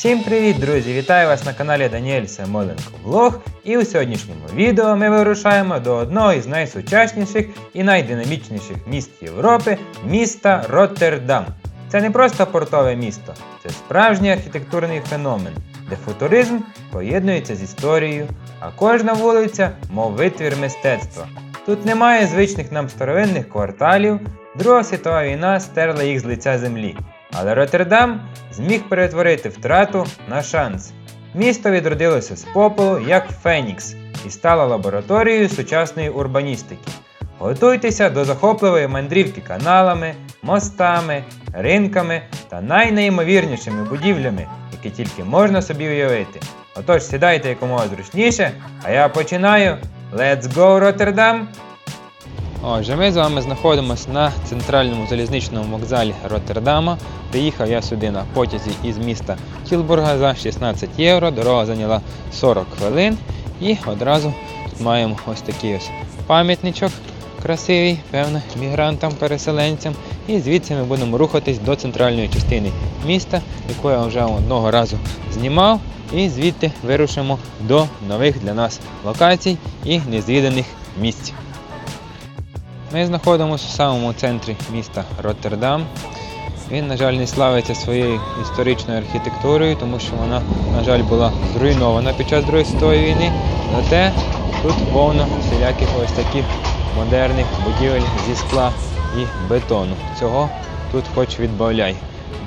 Всім привіт, друзі! Вітаю вас на каналі Даніель Семоленко Влог. І у сьогоднішньому відео ми вирушаємо до одного із найсучасніших і найдинамічніших міст Європи міста Роттердам. Це не просто портове місто, це справжній архітектурний феномен, де футуризм поєднується з історією, а кожна вулиця, мов витвір мистецтва. Тут немає звичних нам старовинних кварталів, Друга світова війна стерла їх з лиця землі. Але Роттердам зміг перетворити втрату на шанс. Місто відродилося з попелу як Фенікс і стало лабораторією сучасної урбаністики. Готуйтеся до захопливої мандрівки каналами, мостами, ринками та найнеймовірнішими будівлями, які тільки можна собі уявити. Отож, сідайте якомога зручніше, а я починаю. Let's go, Роттердам! Отже, ми з вами знаходимося на центральному залізничному вокзалі Роттердама. Приїхав я сюди на потязі із міста Тілбурга за 16 євро. Дорога зайняла 40 хвилин. І одразу тут маємо ось такий ось пам'ятничок красивий, певно, мігрантам, переселенцям. І звідси ми будемо рухатись до центральної частини міста, яку я вже одного разу знімав. І звідти вирушимо до нових для нас локацій і незвіданих місць. Ми знаходимося в самому центрі міста Роттердам. Він, на жаль, не славиться своєю історичною архітектурою, тому що вона, на жаль, була зруйнована під час Другої світової війни. Проте тут повно всіляких ось таких модерних будівель зі скла і бетону. Цього тут хоч відбавляй.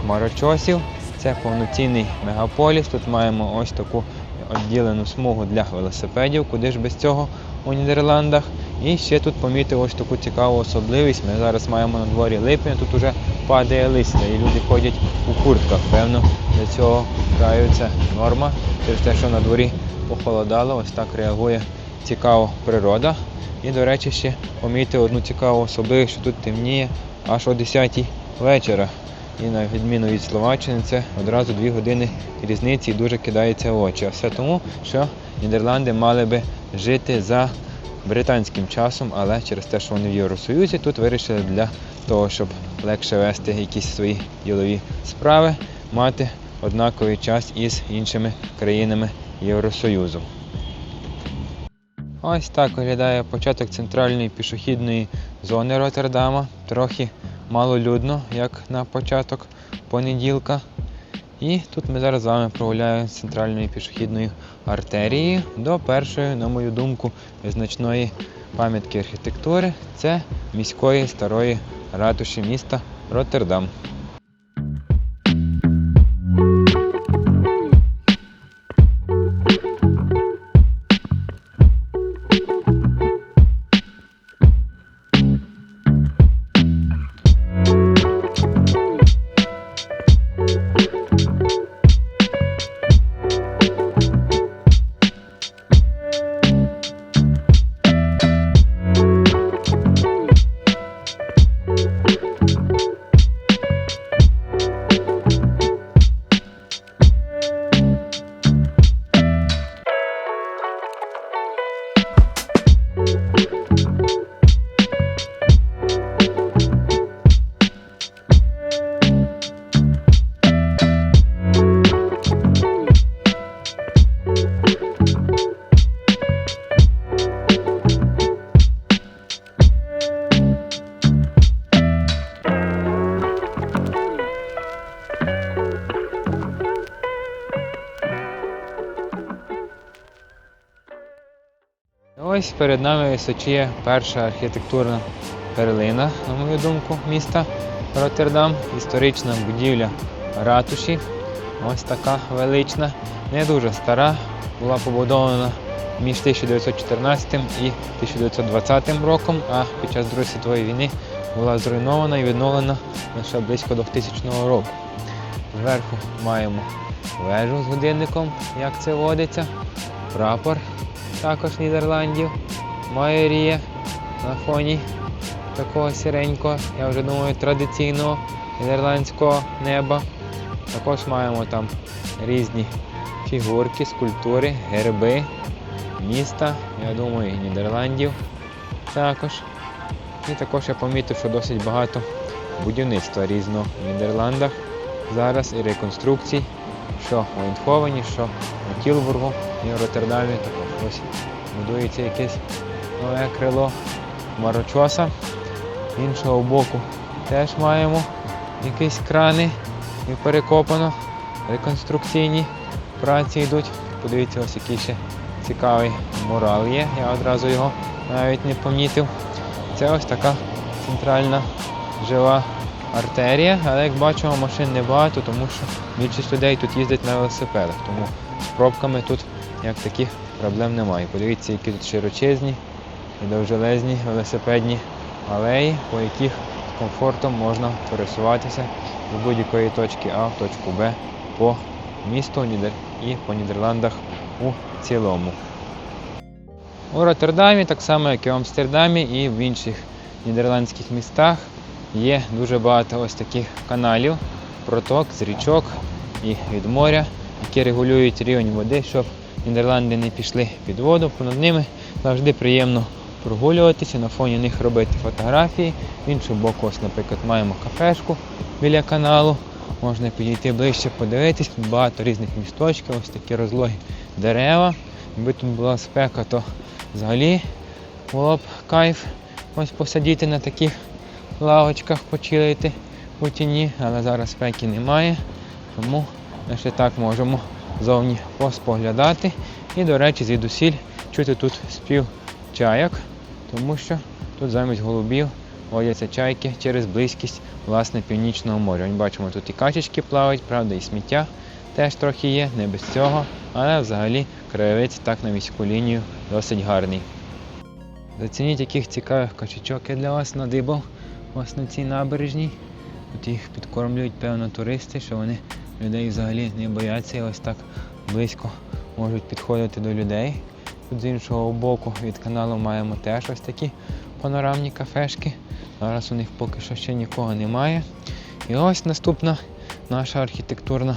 Хмарочосів це повноцінний мегаполіс. Тут маємо ось таку відділену смугу для велосипедів, куди ж без цього у Нідерландах. І ще тут помітив ось таку цікаву особливість. Ми зараз маємо на дворі липня, тут вже падає листя і люди ходять у куртках. Певно, для цього краю це норма. Через те, що на дворі похолодало, ось так реагує цікаво природа. І, до речі, ще помітив одну цікаву особливість, що тут темніє аж о 10 вечора. І на відміну від Словаччини, це одразу дві години різниці і дуже кидається в очі. А все тому, що Нідерланди мали би жити за британським часом, але через те, що вони в Євросоюзі, тут вирішили для того, щоб легше вести якісь свої ділові справи, мати однаковий час із іншими країнами Євросоюзу. Ось так виглядає початок центральної пішохідної зони Роттердама. Трохи малолюдно, як на початок понеділка. І тут ми зараз з вами прогуляємо з центральної пішохідної артерії до першої, на мою думку, значної пам'ятки архітектури це міської старої ратуші міста Роттердам. Ось перед нами височіє перша архітектурна перлина, на мою думку, міста Роттердам. Історична будівля ратуші. Ось така велична, не дуже стара. Була побудована між 1914 і 1920 роком, а під час Другої світової війни була зруйнована і відновлена лише близько 2000 року. Зверху маємо вежу з годинником, як це водиться, прапор також Нідерландів, майорія на фоні такого сіренького, я вже думаю, традиційного нідерландського неба. Також маємо там різні фігурки, скульптури, герби міста, я думаю, і Нідерландів також. І також я помітив, що досить багато будівництва різного в Нідерландах зараз і реконструкцій що у Ейндховені, що у Тілбургу і в Роттердамі. Ось будується якесь нове крило Марочоса. Іншого боку теж маємо якісь крани і перекопано. Реконструкційні праці йдуть. Подивіться, ось який ще цікавий мурал є. Я одразу його навіть не помітив. Це ось така центральна жива артерія, але як бачимо, машин небагато, тому що більшість людей тут їздять на велосипедах. Тому пробками тут як таких проблем немає. Подивіться, які тут широчезні і довжелезні велосипедні алеї, по яких з комфортом можна пересуватися з будь-якої точки А в точку Б по місту і по Нідерландах у цілому. У Роттердамі, так само як і в Амстердамі і в інших нідерландських містах, є дуже багато ось таких каналів, проток з річок і від моря, які регулюють рівень води, щоб Нідерланди не пішли під воду. Понад ними завжди приємно прогулюватися, на фоні них робити фотографії. В іншого боку, ось, наприклад, маємо кафешку біля каналу. Можна підійти ближче, подивитись, багато різних місточків, ось такі розлогі дерева. Якби тут була спека, то взагалі було б кайф ось посидіти на таких лавочках, почилити у тіні, але зараз спеки немає, тому ми ще так можемо зовні поспоглядати. І, до речі, звідусіль чути тут спів чайок, тому що тут замість голубів водяться чайки через близькість власне північного моря. Ми бачимо, тут і качечки плавають, правда, і сміття теж трохи є, не без цього, але взагалі краєвець так на міську лінію досить гарний. Зацініть, яких цікавих качечок я для вас надибав ось на цій набережній. Тут їх підкормлюють, певно, туристи, що вони людей взагалі не бояться і ось так близько можуть підходити до людей. Тут з іншого боку від каналу маємо теж ось такі панорамні кафешки. Зараз у них поки що ще нікого немає. І ось наступна наша архітектурна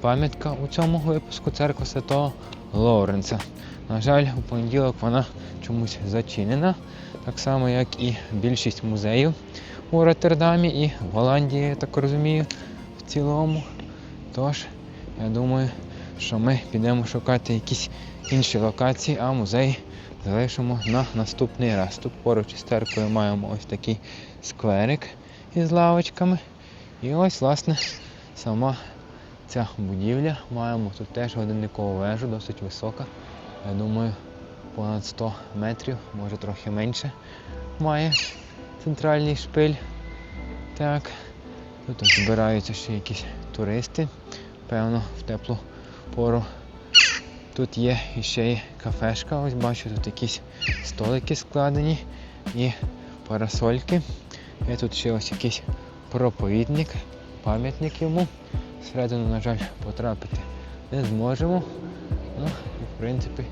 пам'ятка у цьому випуску церква Святого Лоуренса. На жаль, у понеділок вона чомусь зачинена, так само як і більшість музеїв у Роттердамі і в Голландії, я так розумію, в цілому. Тож, я думаю, що ми підемо шукати якісь інші локації, а музей залишимо на наступний раз. Тут поруч із церквою маємо ось такий скверик із лавочками. І ось, власне, сама ця будівля. Маємо тут теж годинникову вежу, досить висока. Я думаю, понад 100 метрів, може трохи менше. Має центральний шпиль. Так. Тут збираються ще якісь туристи. Певно, в теплу пору. Тут є іще і кафешка, ось бачу, тут якісь столики складені і парасольки. Є тут ще ось якийсь проповідник, пам'ятник йому. Всередину, на жаль, потрапити не зможемо. Ну, і в принципі,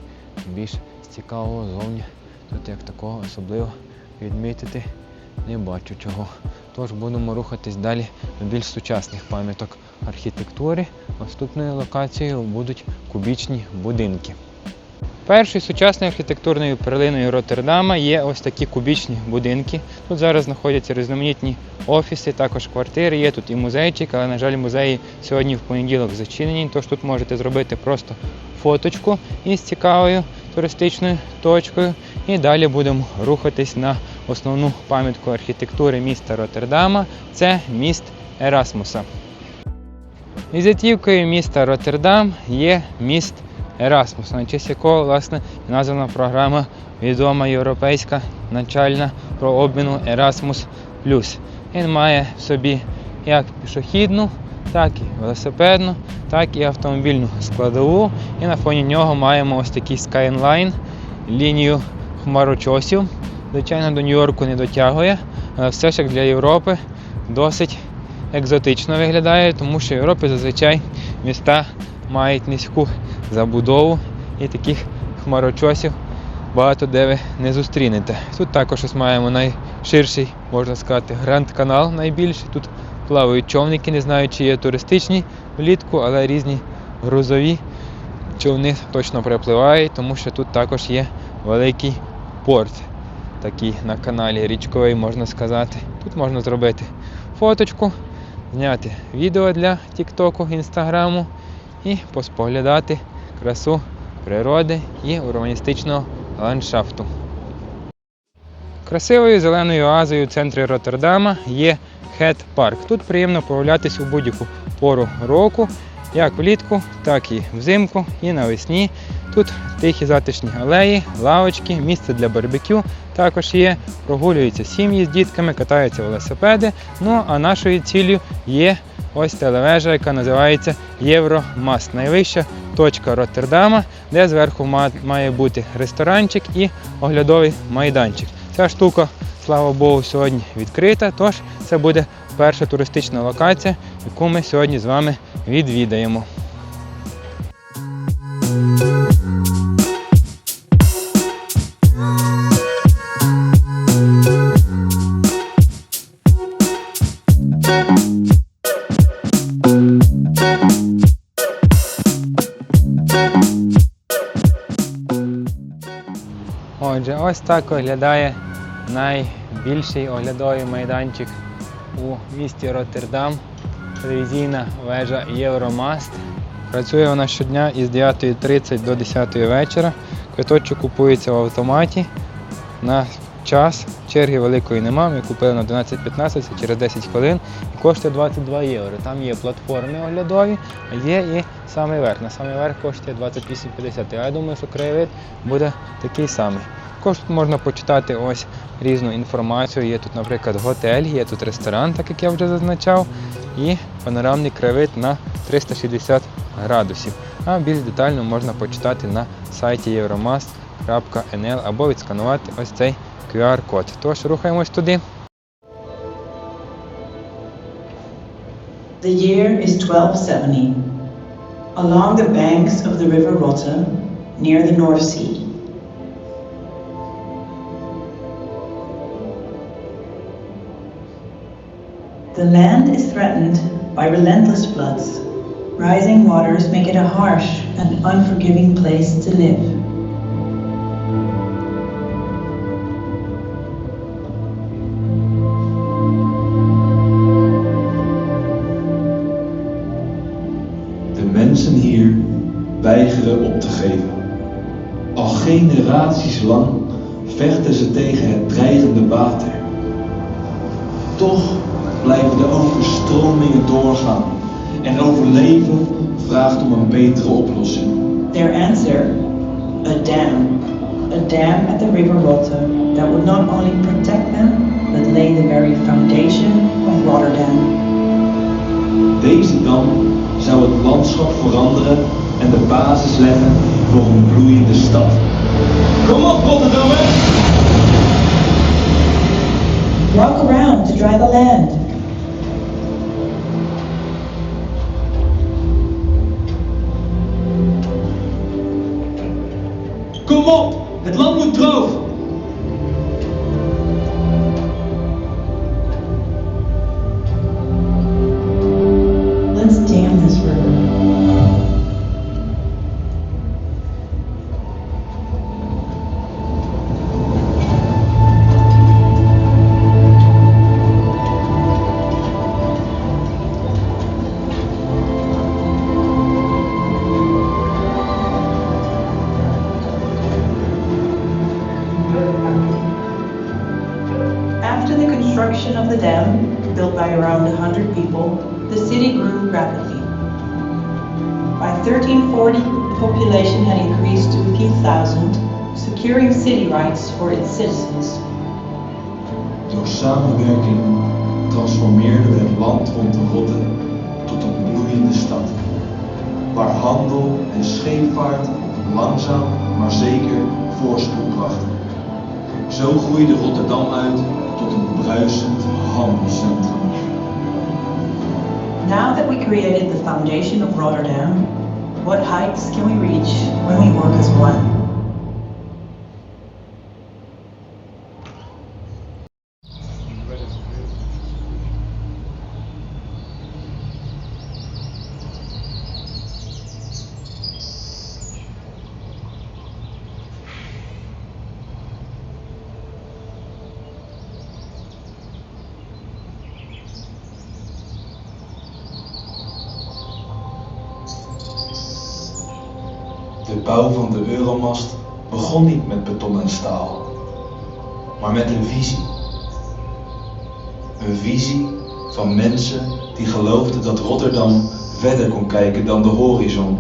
більш цікавого зовні тут як такого особливо відмітити не бачу чого. Тож будемо рухатись далі до більш сучасних пам'яток архітектури. Наступною локацією будуть кубічні будинки. Першою сучасною архітектурною перлиною Роттердама є ось такі кубічні будинки. Тут зараз знаходяться різноманітні офіси, також квартири. Є тут і музейчик, але, на жаль, музеї сьогодні в понеділок зачинені, тож тут можете зробити просто фоточку із цікавою туристичною точкою. І далі будемо рухатись на основну пам'ятку архітектури міста Роттердама. Це міст Ерасмуса. Візитівкою міста Роттердам є міст Ерасмус, на честь якого власне названа програма відома європейська навчальна про обміну Erasmus+. Він має в собі як пішохідну, так і велосипедну, так і автомобільну складову. І на фоні нього маємо ось такий скайнлайн, лінію хмарочосів. Звичайно, до Нью-Йорку не дотягує, але все ж як для Європи досить екзотично виглядає, тому що в Європі зазвичай міста мають низьку забудову і таких хмарочосів багато де ви не зустрінете. Тут також ось маємо найширший, можна сказати, гранд канал найбільший. Тут плавають човники, не знаю, чи є туристичні влітку, але різні грузові човни точно припливають, тому що тут також є великий порт. Такий на каналі річковий, можна сказати. Тут можна зробити фоточку, зняти відео для Тіктоку, Інстаграму і поспоглядати красу природи і урбаністичного ландшафту. Красивою зеленою оазою в центрі Роттердама є Хет Парк. Тут приємно прогулятись у будь-яку пору року, як влітку, так і взимку, і навесні. Тут тихі затишні алеї, лавочки, місце для барбекю також є. Прогулюються сім'ї з дітками, катаються велосипеди. Ну а нашою ціллю є ось телевежа, яка називається Євромаст. Найвища точка Роттердама, де зверху має бути ресторанчик і оглядовий майданчик. Ця штука, слава Богу, сьогодні відкрита, тож це буде перша туристична локація, яку ми сьогодні з вами відвідаємо. Отже, ось так виглядає найбільший оглядовий майданчик у місті Роттердам. Телевізійна вежа Євромаст. Працює вона щодня із 9.30 до 10 вечора. Квиточок купується в автоматі на час. Черги великої нема. Ми купили на 12.15, через 10 хвилин. І коштує 22 євро. Там є платформи оглядові, а є і самий верх. На самий верх коштує 28,50. Я думаю, що краєвид буде такий самий. Також тут можна почитати ось різну інформацію. Є тут, наприклад, готель, є тут ресторан, так як я вже зазначав, і панорамний краєвид на 360 градусів. А більш детально можна почитати на сайті euromast.nl або відсканувати ось цей QR-код. Тож рухаємось туди. The year is 1270. Along the banks of the river Rotte, near the North Sea, the land is threatened by relentless floods. Rising waters make it a harsh and unforgiving place to live. Mensen hier weigeren op te geven. Al generaties lang vechten ze tegen het dreigende water. Toch blijven de overstromingen doorgaan en overleven vraagt om een betere oplossing. Their answer? A dam. A dam at the River Rotte that would not only protect them, but lay the very foundation of Rotterdam. Deze dam zou het landschap veranderen en de basis leggen voor een bloeiende stad. Kom op Rotterdammers! Walk around to dry the land. Het land moet droog! Rights for its citizens. Door samenwerking transformeerden we het land rond de Rotte tot een bloeiende stad. Waar handel en scheepvaart langzaam maar zeker voorspoed brachten. Zo groeide Rotterdam uit tot een bruisend handelscentrum. Now that we created the foundation of Rotterdam, what heights can we reach when we work as one? Bouw van de Euromast begon niet met beton en staal, maar met een visie. Een visie van mensen die geloofden dat Rotterdam verder kon kijken dan de horizon.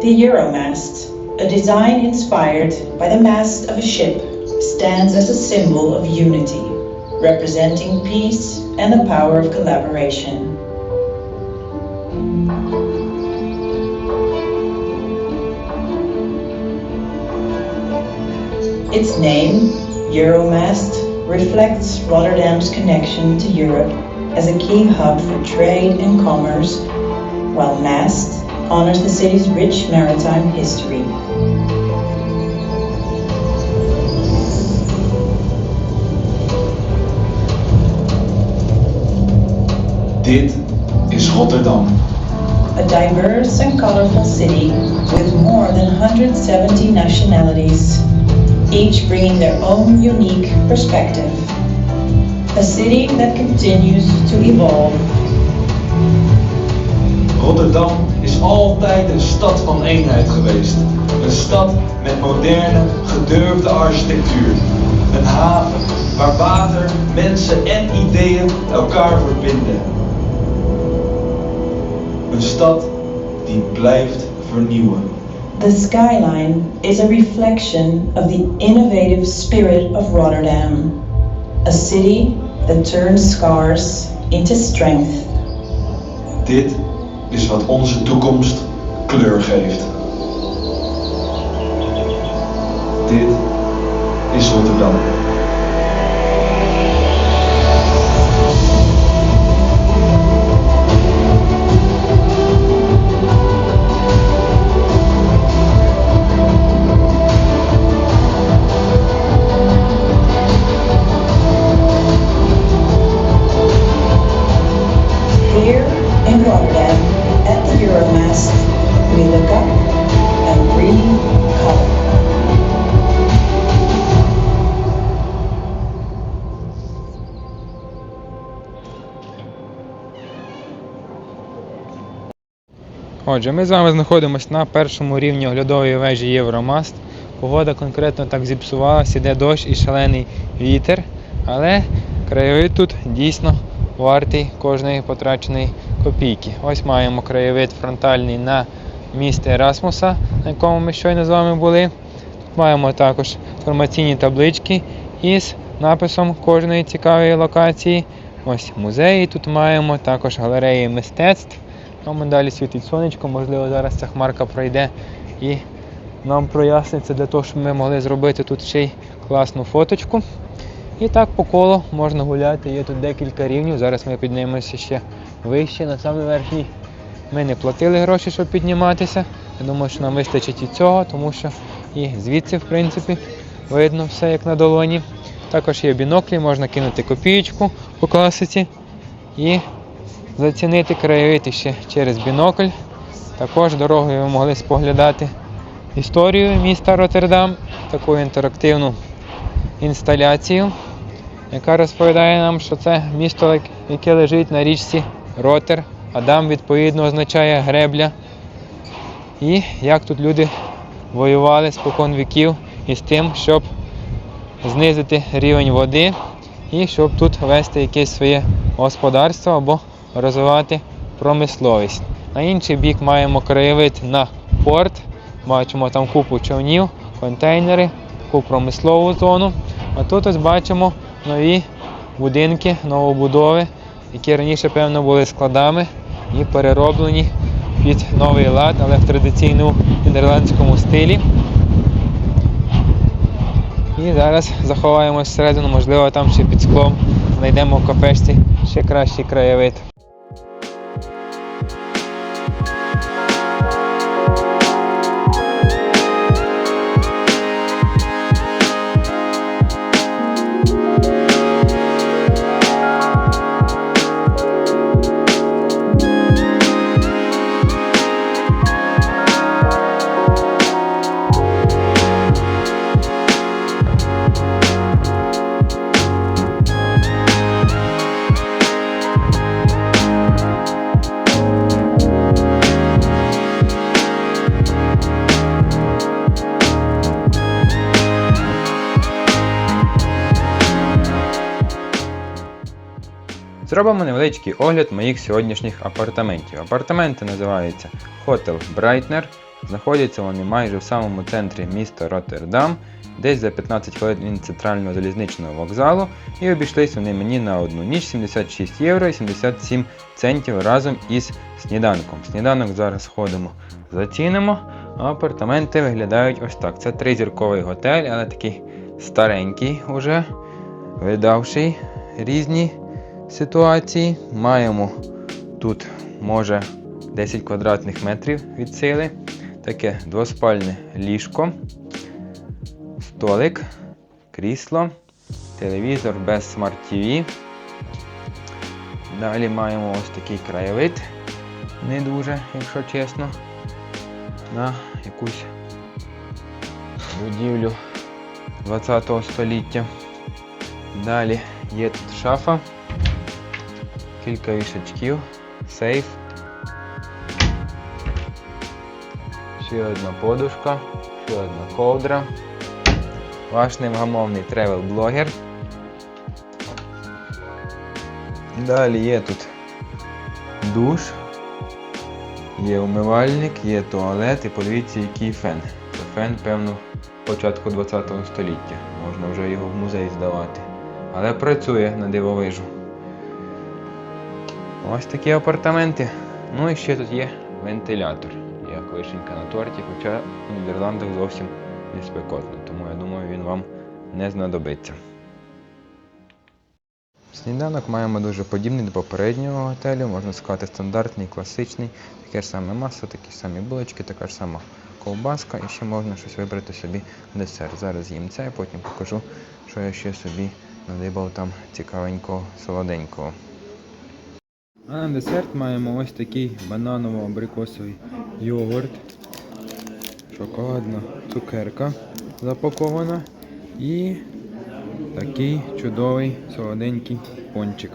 The Euromast, a design inspired by the mast of a ship, stands as a symbol of unity, representing peace and the power of collaboration. Its name, Euromast, reflects Rotterdam's connection to Europe as a key hub for trade and commerce, while Mast honors the city's rich maritime history. Dit is Rotterdam. A diverse and colorful city with more than 170 nationalities, each bringing their own unique perspective. A city that continues to evolve. Rotterdam is altijd een stad van eenheid geweest. Een stad met moderne, gedurfde architectuur. Een haven waar water, mensen en ideeën elkaar verbinden. Een stad die blijft vernieuwen. The skyline is a reflection of the innovative spirit of Rotterdam. A city that turns scars into strength. Dit is wat onze toekomst kleur geeft. Dit is Rotterdam. Отже, ми з вами знаходимося на першому рівні оглядової вежі Євромаст. Погода конкретно так зіпсувалася, іде дощ і шалений вітер, але краєвид тут дійсно вартий кожної потраченої копійки. Ось маємо краєвид фронтальний на міст Ерасмуса, на якому ми щойно з вами були. Тут маємо також інформаційні таблички із написом кожної цікавої локації. Ось музеї тут маємо, також галереї мистецтв. Там далі світить сонечко, можливо, зараз ця хмарка пройде і нам проясниться для того, щоб ми могли зробити тут ще й класну фоточку. І так по колу можна гуляти. Є тут декілька рівнів. Зараз ми піднімемося ще вище, на самий верхній. Ми не платили гроші, щоб підніматися. Я думаю, що нам вистачить і цього, тому що і звідси, в принципі, видно все як на долоні. Також є біноклі, можна кинути копієчку по класиці і зацінити краєвид ще через бінокль. Також дорогою ви могли споглядати історію міста Роттердам, таку інтерактивну інсталяцію, яка розповідає нам, що це місто, яке лежить на річці Ротер, а дам відповідно означає гребля. І як тут люди воювали спокон віків із тим, щоб знизити рівень води і щоб тут вести якесь своє господарство або розвивати промисловість. На інший бік маємо краєвид на порт. Бачимо там купу човнів, контейнери, таку промислову зону. А тут ось бачимо нові будинки, новобудови, які раніше, певно, були складами і перероблені під новий лад, але в традиційному нідерландському стилі. І зараз заховаємось всередину, можливо, там ще під склом знайдемо в кафешці ще кращий краєвид. Зробимо невеличкий огляд моїх сьогоднішніх апартаментів. Апартаменти називаються Hotel Brightner. Знаходяться вони майже в самому центрі міста Роттердам, десь за 15 хвилин центрального залізничного вокзалу, і обійшлись вони мені на одну ніч 76 євро і 77 центів разом із сніданком. Сніданок зараз ходимо, зацінимо. А апартаменти виглядають ось так. Це тризірковий готель, але такий старенький уже, видавший різні ситуації. Маємо тут може 10 квадратних метрів від сили. Таке двоспальне ліжко, столик, крісло, телевізор без Smart TV. Далі маємо ось такий краєвид. Не дуже, якщо чесно, на якусь будівлю 20 століття. Далі є тут шафа, кілька вішачків, сейф. Ще одна подушка, ще одна ковдра. Ваш невгамовний тревел-блогер. Далі є тут душ, є умивальник, є туалет і подивіться, який фен. Це фен, певно, початку 20 століття. Можна вже його в музей здавати. Але працює на дивовижу. Ось такі апартаменти. Ну і ще тут є вентилятор, як вишенька на торті, хоча в Нідерландах зовсім не спекотно, тому я думаю, він вам не знадобиться. Сніданок маємо дуже подібний до попереднього готелю, можна сказати, стандартний, класичний, таке ж саме масло, такі самі булочки, така ж сама ковбаска і ще можна щось вибрати собі десерт. Зараз їм це, потім покажу, що я ще собі надибав там цікавенького, солоденького. А на десерт маємо ось такий бананово-абрикосовий йогурт, шоколадна цукерка запакована і такий чудовий солоденький пончик.